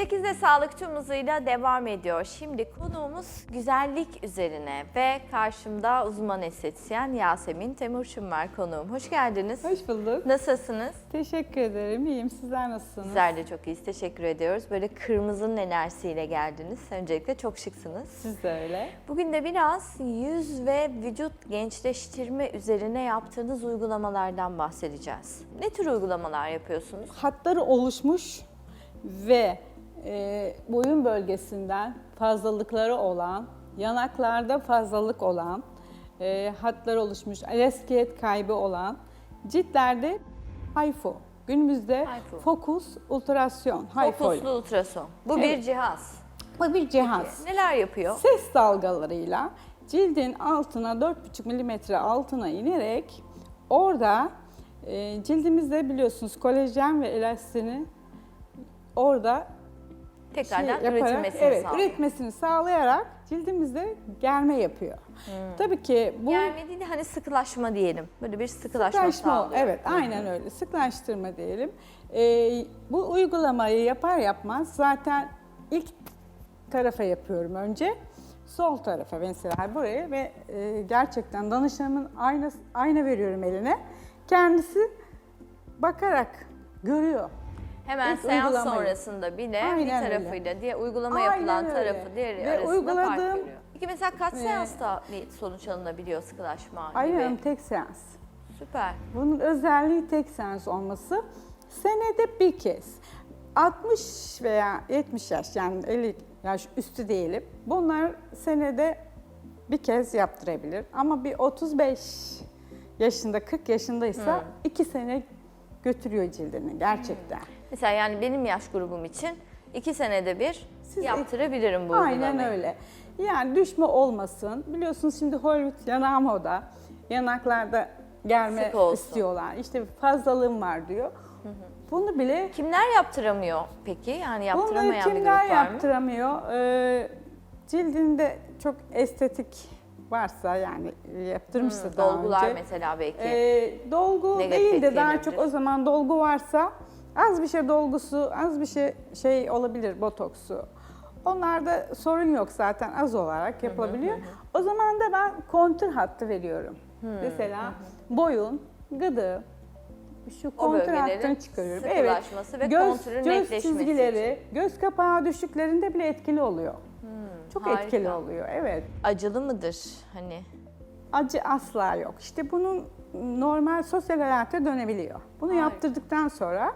8'de sağlıkçı hızıyla devam ediyor. Şimdi konuğumuz güzellik üzerine ve karşımda uzman estetisyen Yasemin Temurçum var konuğum. Hoş geldiniz. Hoş bulduk. Nasılsınız? Teşekkür ederim. İyiyim. Sizler nasılsınız? Bizler de çok iyiyiz. Teşekkür ediyoruz. Böyle kırmızının enerjisiyle geldiniz. Öncelikle çok şıksınız. Siz de öyle. Bugün de biraz yüz ve vücut gençleştirme üzerine yaptığınız uygulamalardan bahsedeceğiz. Ne tür uygulamalar yapıyorsunuz? Hatları oluşmuş ve e, boyun bölgesinden fazlalıkları olan, yanaklarda fazlalık olan, e, hatları oluşmuş, elastikiyet kaybı olan ciltlerde HIFU. Günümüzde HIFU. fokus ultrasyon. HIFU. Fokuslu ultrason. Bu bir Evet. cihaz. Bu bir cihaz. Neler yapıyor? Ses dalgalarıyla cildin altına 4,5 milimetre altına inerek orada e, cildimizde biliyorsunuz kolajen ve elastini orada şey Tekrardan yaparak, üretilmesini evet, sağlıyor. üretmesini sağlayarak cildimizde germe yapıyor. Tabii ki bu Germe değil de hani sıkılaşma diyelim. Böyle bir sıkılaşma, Sıklaşma, sağlıyor. evet aynen öyle. Sıklaştırma diyelim. Ee, bu uygulamayı yapar yapmaz zaten ilk tarafa yapıyorum önce. Sol tarafa mesela buraya ve e, gerçekten danışanımın ayna, ayna veriyorum eline. Kendisi bakarak görüyor. Hemen İlk seans uygulamayı. sonrasında bile Aynen bir öyle. tarafıyla diye uygulama Aynen yapılan öyle. tarafı diğeri Ve arasında fark uyguladığım- görüyor. Peki mesela kaç Ee, seansta bir sonuç alınabiliyor sıkılaşma Aynen gibi? tek seans. Süper. Bunun özelliği tek seans olması. Senede bir kez 60 veya 70 yaş yani 50 yaş üstü diyelim. Bunlar senede bir kez yaptırabilir. Ama bir 35 yaşında 40 yaşındaysa iki sene götürüyor cildini gerçekten. Mesela yani benim yaş grubum için iki senede bir Siz- yaptırabilirim bu Aynen uygulamayı. öyle. Yani düşme olmasın. Biliyorsunuz şimdi Hollywood yanağı moda. Yanaklarda germe Sık olsun. istiyorlar. İşte fazlalığım var diyor. Bunu bile Kimler yaptıramıyor peki? Yani Bunları yaptıramayan bir grup kimler var mı? yaptıramıyor? Ee, cildinde çok estetik varsa yani yaptırmışsa daha Dolgular önce. mesela belki. Ee, dolgu Negatif değil de daha etkilenebilir. çok o zaman dolgu varsa az bir şey dolgusu, az bir şey şey olabilir botoksu. Onlarda sorun yok zaten az olarak yapılabiliyor. O zaman da ben kontür hattı veriyorum. Mesela boyun, gıdı, şu kontür hattını çıkarıyorum. sıkılaşması ve göz, göz çizgileri, göz kapağı düşüklerinde bile etkili oluyor. Çok harika. etkili oluyor, evet. Acılı mıdır hani? Acı asla yok. İşte bunun normal sosyal hayata dönebiliyor. Bunu Harika. yaptırdıktan sonra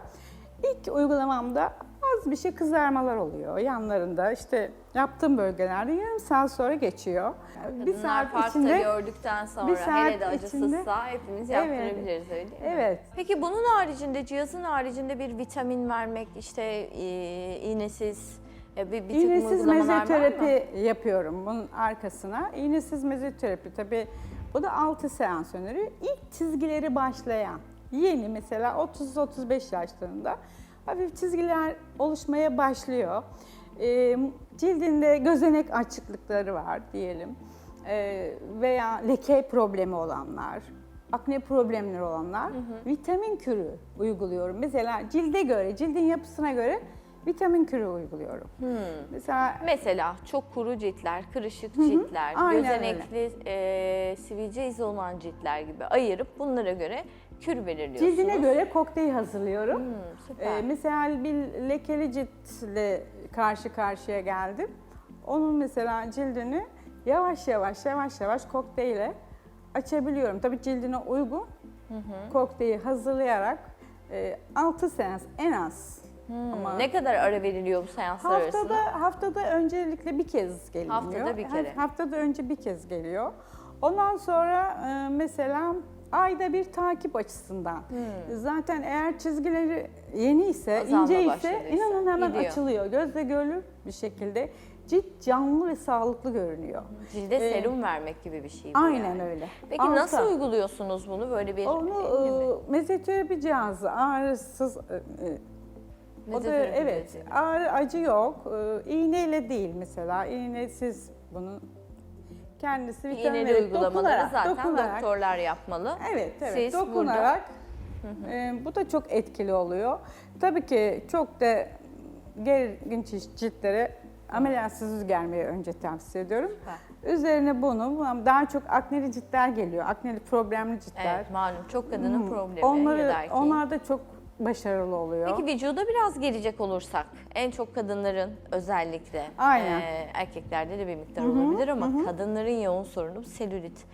ilk uygulamamda az bir şey kızarmalar oluyor yanlarında. İşte yaptığım bölgelerde yarım saat sonra geçiyor. bir Kadınlar saat içinde gördükten sonra bir saat hele de acısızsa içinde- hepimiz Evet. yaptırabiliriz öyle değil mi? evet Peki bunun haricinde, cihazın haricinde bir vitamin vermek, işte e, iğnesiz, e, bir, bir İğnesiz mezoterapi yapıyorum bunun arkasına. İğnesiz mezoterapi tabii bu da 6 seans öneriyor. İlk çizgileri başlayan yeni mesela 30-35 yaşlarında hafif çizgiler oluşmaya başlıyor. Ee, cildinde gözenek açıklıkları var diyelim Ee, veya leke problemi olanlar, akne problemleri olanlar vitamin kürü uyguluyorum. Mesela cilde göre, cildin yapısına göre vitamin kürü uyguluyorum. Mesela Mesela çok kuru ciltler, kırışık ciltler, aynen gözenekli, e, sivilce izi olan ciltler gibi ayırıp bunlara göre kür belirliyorsunuz. cildine göre kokteyl hazırlıyorum. Hmm, süper. Ee, mesela bir lekeli ciltle karşı karşıya geldim. Onun mesela cildini yavaş yavaş yavaş yavaş kokteyle açabiliyorum. Tabii cildine uygun kokteyli hazırlayarak 6 seans en az. Ama ne kadar ara veriliyor bu seanslar arasında? haftada haftada öncelikle bir kez geliyor. Haftada bir kere. Haftada önce bir kez geliyor. Ondan sonra e, mesela ayda bir takip açısından. Zaten eğer çizgileri yeni ise, Hmm. Azalma ince ise inanın hemen gidiyor. açılıyor. Gözle görülür bir şekilde cilt canlı ve sağlıklı görünüyor. Cilde Ee, serum vermek gibi bir şey bu Aynen yani. öyle. Peki Alta. nasıl uyguluyorsunuz bunu böyle bir Onu e, mezoterapi cihazı ağrısız e, e, o da evet ağrı acı yok. Ee, iğneyle değil mesela. İğnesiz bunun kendisi vitamin İğneli uygulamaları dokunarak, zaten dokunarak, doktorlar yapmalı. Evet, evet. Siz dokunarak e, bu da çok etkili oluyor. Tabii ki çok da gergin cilt- ciltlere ameliyatsız germeyi önce tavsiye ediyorum. Süper. Üzerine bunu daha çok akneli ciltler geliyor. Akneli problemli ciltler. Evet malum çok kadının Hmm. problemi Onları, onlar da çok başarılı oluyor. Peki vücuda biraz gelecek olursak en çok kadınların özellikle Aynen. e, erkeklerde de bir miktar olabilir ama kadınların yoğun sorunu selülit,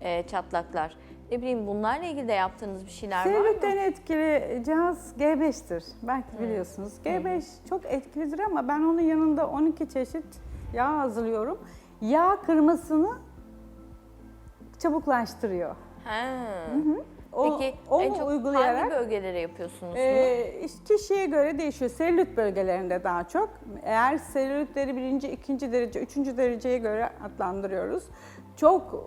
e, çatlaklar. Ne bileyim bunlarla ilgili de yaptığınız bir şeyler var mı? Selülitten etkili cihaz G5'tir. Belki biliyorsunuz. G5 çok etkilidir ama ben onun yanında 12 çeşit yağ hazırlıyorum. Yağ kırmasını çabuklaştırıyor. Ha. O, Peki onu en çok uygulayarak hangi bölgelere yapıyorsunuz bunu? Ee, işte kişiye göre değişiyor. Selülit bölgelerinde daha çok. Eğer selülitleri birinci, ikinci derece, üçüncü dereceye göre adlandırıyoruz. Çok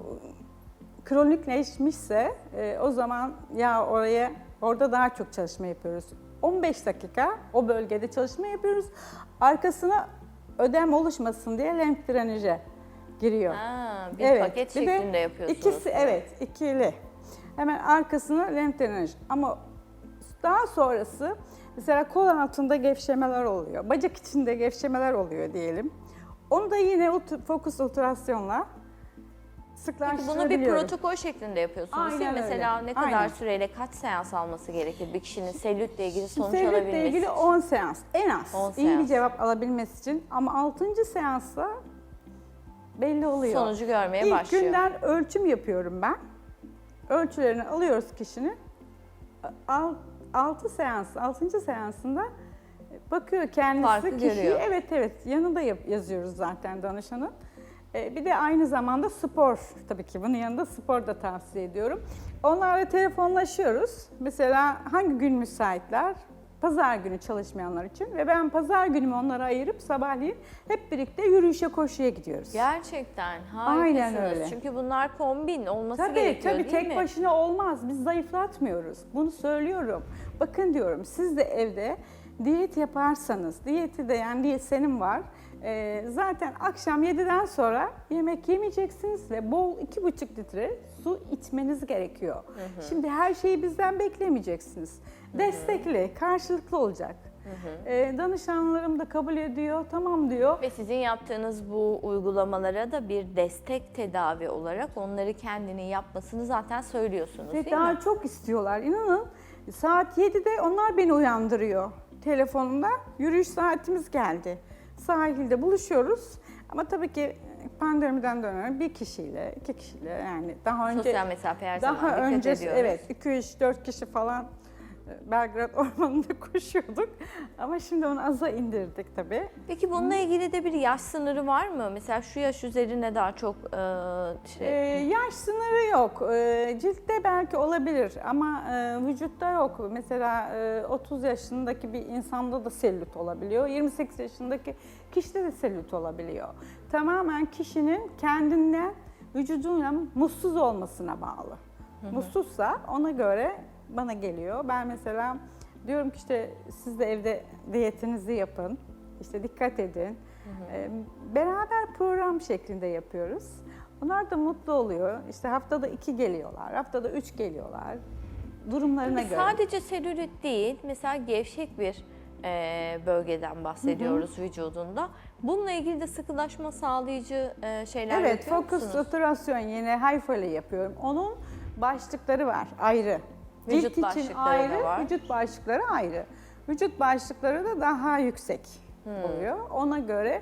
kronikleşmişse e, o zaman ya oraya orada daha çok çalışma yapıyoruz. 15 dakika o bölgede çalışma yapıyoruz. Arkasına ödem oluşmasın diye lenf drenajı giriyor. Ha, bir paket şeklinde yapıyorsunuz. İkisi evet ikili. Hemen arkasına lenf drenajı. Ama daha sonrası mesela kol altında gevşemeler oluyor. Bacak içinde gevşemeler oluyor diyelim. Onu da yine fokus ultrasyonla Peki bunu bir protokol şeklinde yapıyorsunuz değil mi? Aynen Mesela öyle. ne kadar Aynen. süreyle kaç seans alması gerekir bir kişinin selülitle ilgili sonuç Selülitle alabilmesi ilgili için? 10 seans en az. 10 İyi bir seans. cevap alabilmesi için ama 6. seansta belli oluyor. Sonucu görmeye İlk başlıyor. günden ölçüm yapıyorum ben. Ölçülerini alıyoruz kişinin. 6 seans, 6. seansında bakıyor kendisi Farkı kişiyi. görüyor. Evet evet yanında yazıyoruz zaten danışanın. Ee, Bir de aynı zamanda spor tabii ki bunun yanında spor da tavsiye ediyorum. Onlarla telefonlaşıyoruz. Mesela hangi gün müsaitler? Pazar günü çalışmayanlar için ve ben pazar günümü onlara ayırıp sabahleyin hep birlikte yürüyüşe koşuya gidiyoruz. Gerçekten Aynen harikasınız. öyle. Çünkü bunlar kombin olması Tabii gerekiyor tabii değil tek mi? başına olmaz. Biz zayıflatmıyoruz. Bunu söylüyorum. Bakın diyorum siz de evde diyet yaparsanız, diyeti de yani diyesenim var. Ee, zaten akşam 7'den sonra yemek yemeyeceksiniz ve bol 2,5 litre su içmeniz gerekiyor. Şimdi her şeyi bizden beklemeyeceksiniz. Destekli, karşılıklı olacak. Ee, danışanlarım da kabul ediyor, tamam diyor. Ve sizin yaptığınız bu uygulamalara da bir destek tedavi olarak onları kendini yapmasını zaten söylüyorsunuz Ve değil daha mi? çok istiyorlar. İnanın saat 7'de onlar beni uyandırıyor telefonumda. Yürüyüş saatimiz geldi. Sahilde buluşuyoruz. Ama tabii ki pandemiden dönen bir kişiyle, iki kişiyle yani daha önce Sosyal mesafe her zaman daha dikkat önce ediyoruz. evet 2 3 4 kişi falan e, Belgrad Ormanı'nda koşuyorduk. Ama şimdi onu aza indirdik tabii. Peki bununla ilgili de bir yaş sınırı var mı? Mesela şu yaş üzerine daha çok e, şey, Ee, yaş sınırı yok. Ee, ciltte belki olabilir ama e, vücutta yok. Mesela e, 30 yaşındaki bir insanda da selülit olabiliyor. 28 yaşındaki kişide de selülit olabiliyor. Tamamen kişinin kendinden vücuduyla mutsuz olmasına bağlı. Mutsuzsa ona göre bana geliyor. Ben mesela diyorum ki işte siz de evde diyetinizi yapın. İşte dikkat edin. Ee, Beraber program şeklinde yapıyoruz. Onlar da mutlu oluyor. İşte haftada iki geliyorlar, haftada üç geliyorlar. Durumlarına Peki göre. sadece selülit değil, mesela gevşek bir e, bölgeden bahsediyoruz vücudunda. Bununla ilgili de sıkılaşma sağlayıcı e, şeyler Evet, yapıyor fokus musunuz? oturasyon yine Hayfa ile yapıyorum. Onun başlıkları var ayrı. Vücut Cilt için başlıkları da ayrı, var. vücut başlıkları ayrı. Vücut başlıkları da daha yüksek Hmm. oluyor. Ona göre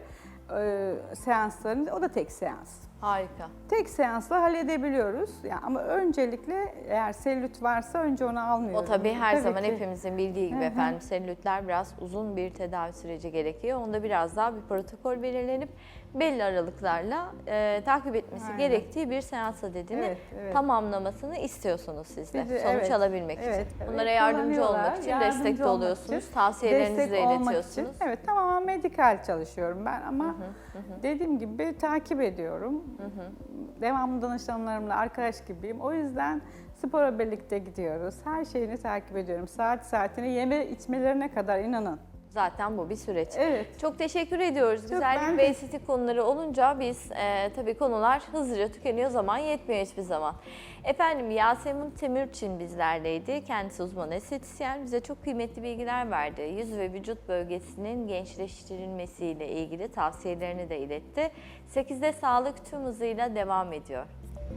e, seansların, o da tek seans. Harika. Tek seansla halledebiliyoruz. Yani ama öncelikle eğer selülit varsa önce onu almıyorum. O tabii her zaman ki. hepimizin bildiği gibi efendim selülitler biraz uzun bir tedavi süreci gerekiyor. Onda biraz daha bir protokol belirlenip belli aralıklarla e, takip etmesi Aynen. gerektiği bir seans adedini Evet, evet. tamamlamasını istiyorsunuz siz de. Biz de- Sonuç evet, alabilmek evet, için. evet. Onlara yardımcı olmak için yardımcı destekte olmak oluyorsunuz. için, Tavsiyelerinizi de iletiyorsunuz. için. Evet tamamen medikal çalışıyorum ben ama dediğim gibi takip ediyorum. Devamlı danışanlarımla arkadaş gibiyim. O yüzden spora birlikte gidiyoruz. Her şeyini takip ediyorum. Saat saatine yeme içmelerine kadar inanın. Zaten bu bir süreç. Evet. Çok teşekkür ediyoruz. Güzellik ben ve estetik konuları olunca biz e, tabii konular hızlıca tükeniyor zaman yetmiyor hiçbir zaman. Efendim Yasemin Temirçin bizlerleydi. Kendisi uzman estetisyen. Bize çok kıymetli bilgiler verdi. Yüz ve vücut bölgesinin gençleştirilmesiyle ilgili tavsiyelerini de iletti. 8'de sağlık tüm hızıyla devam ediyor.